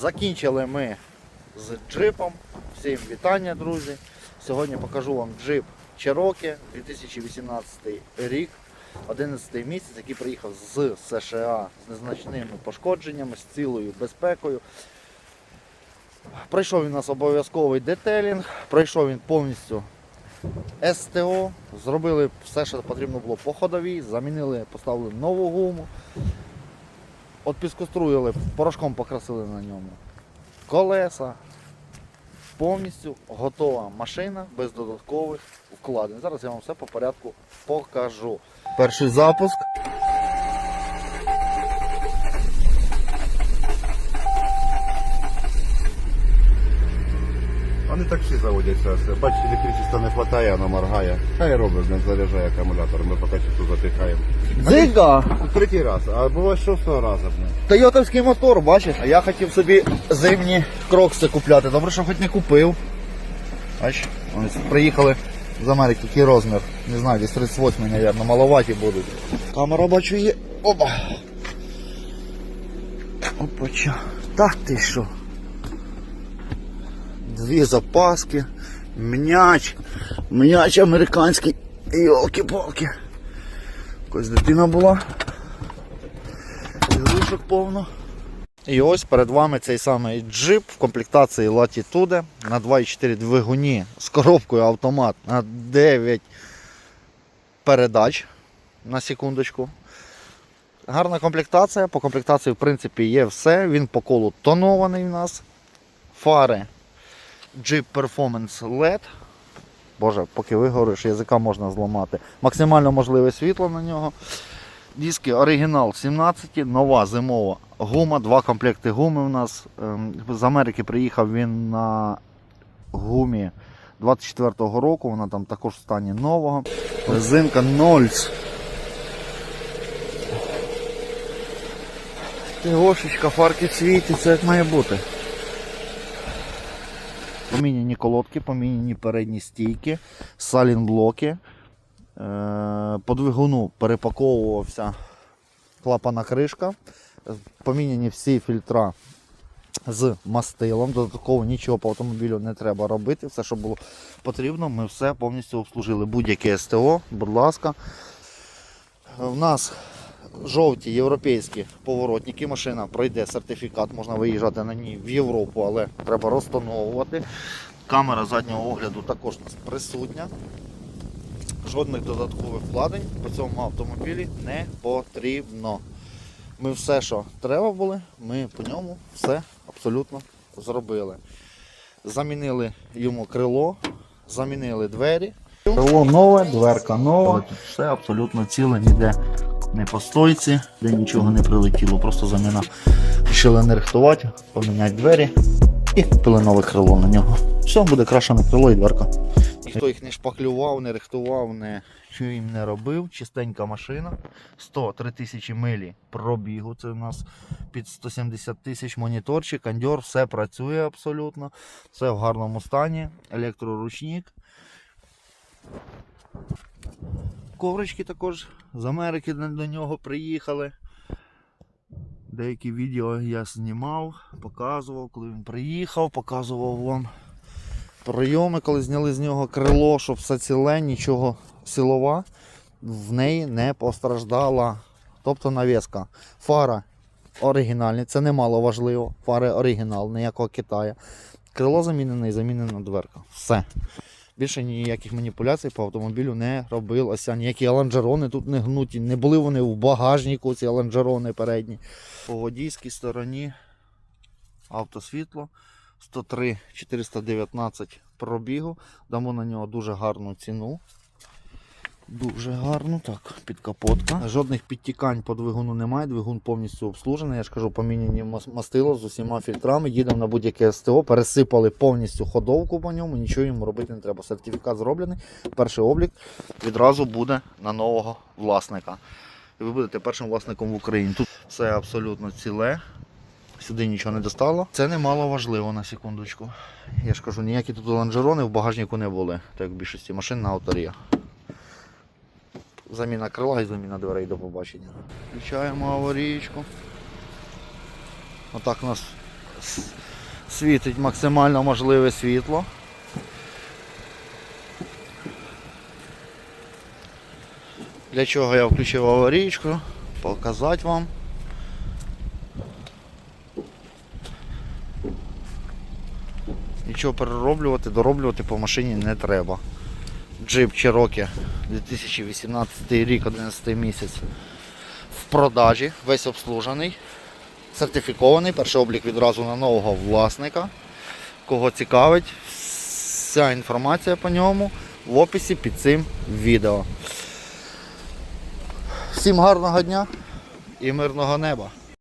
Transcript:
Закінчили ми з джипом. Всім вітання, друзі. Сьогодні покажу вам джип Cherokee 2018 рік, 11 місяць, який приїхав з США з незначними пошкодженнями, з цілою безпекою. Пройшов він у нас обов'язковий детелінг, пройшов він повністю СТО, зробили все, що потрібно було по ходовій, замінили, поставили нову гуму. От піскоструїли, порошком покрасили на ньому. Колеса. Повністю готова машина без додаткових вкладень. Зараз я вам все по порядку покажу. Перший запуск. Вони так всі заводяться. Бачите, електричества не вистачає, воно моргає. Хай робить, не заряджає акумулятор, ми поки що затихаємо. Дзига! Третій раз, а було шостого разу. Тойотовський мотор, бачиш? А я хотів собі зимні крокси купляти. Добре, що хоч не купив. Бач, ось приїхали з Америки, який розмір. Не знаю, десь 38, мабуть, маловаті будуть. Камера бачу є. Опа. Опача. Та ти що? Дві запаски, м'яч, м'яч американський. Йолки-палки. Якась дитина була. Ігрушок повно. І ось перед вами цей самий джип в комплектації Latitude на 2,4 двигуні з коробкою автомат на 9 передач на секундочку. Гарна комплектація. По комплектації, в принципі, є все. Він по колу тонований у нас. Фари Jeep Performance LED. Боже, поки виговориш, язика можна зламати. Максимально можливе світло на нього. Диски оригінал 17, нова зимова гума, два комплекти гуми у нас. Ем, З Америки приїхав він на гумі 24-го року, вона там також в стані нового. Резинка Нольц. Тигошечка, фарки світяться, як має бути. Поміняні колодки, поміняні передні стійки, салінблоки. Е, По двигуну перепаковувався клапана кришка. Поміняні всі фільтра з мастилом. Додатково нічого по автомобілю не треба робити. Все, що було потрібно, ми все повністю обслужили. Будь-яке СТО, будь ласка. У нас жовті європейські поворотники. Машина пройде сертифікат, можна виїжджати на ній в Європу, але треба розтоновувати. Камера заднього огляду також присутня. Жодних додаткових вкладень по цьому автомобілі не потрібно. Ми все, що треба були, ми по ньому все абсолютно зробили. Замінили йому крило, замінили двері. Крило нове, дверка нова. Все абсолютно ціле, ніде не по стойці, де нічого не прилетіло. Просто заміна. Рішили не рихтувати, поміняти двері і купили нове крило на нього. Все, буде крашене крило і дверка. Ніхто їх не шпаклював, не рихтував, не що їм не робив. Чистенька машина. 103 тисячі милі пробігу. Це у нас під 170 тисяч моніторчик, кондьор, все працює абсолютно. Все в гарному стані. Електроручник. Коврички також з Америки до нього приїхали. Деякі відео я знімав, показував, коли він приїхав, показував вам прийоми, коли зняли з нього крило, щоб все ціле, нічого силова в неї не постраждала. Тобто навіска. Фара оригінальна, це немало важливо. Фари оригінал, ніякого Китаю. Крило замінене і замінена дверка. Все. Більше ніяких маніпуляцій по автомобілю не робилося. Ніякі лонжерони тут не гнуті. Не були вони в багажнику, ці лонжерони передні. По водійській стороні автосвітло 103 419 пробігу. Дамо на нього дуже гарну ціну. Дуже гарно, так, підкапотка. Жодних підтікань по двигуну немає, двигун повністю обслужений. Я ж кажу, поміняні мастило з усіма фільтрами, їдемо на будь-яке СТО, пересипали повністю ходовку по ньому, нічого йому робити не треба. Сертифікат зроблений. Перший облік відразу буде на нового власника. І ви будете першим власником в Україні. Тут все абсолютно ціле. Сюди нічого не достало. Це немало важливо на секундочку. Я ж кажу, ніякі тут лонжерони в багажнику не були, так як в більшості машин на авторі. Заміна крила і заміна дверей до побачення. Включаємо аварійку. Отак у нас світить максимально можливе світло. Для чого я включив аварійку? Показати вам. Нічого перероблювати, дороблювати по машині не треба. Джип Cherokee 2018 рік, 11 місяць в продажі, весь обслужений, сертифікований, перший облік відразу на нового власника. Кого цікавить, вся інформація по ньому в описі під цим відео. Всім гарного дня і мирного неба!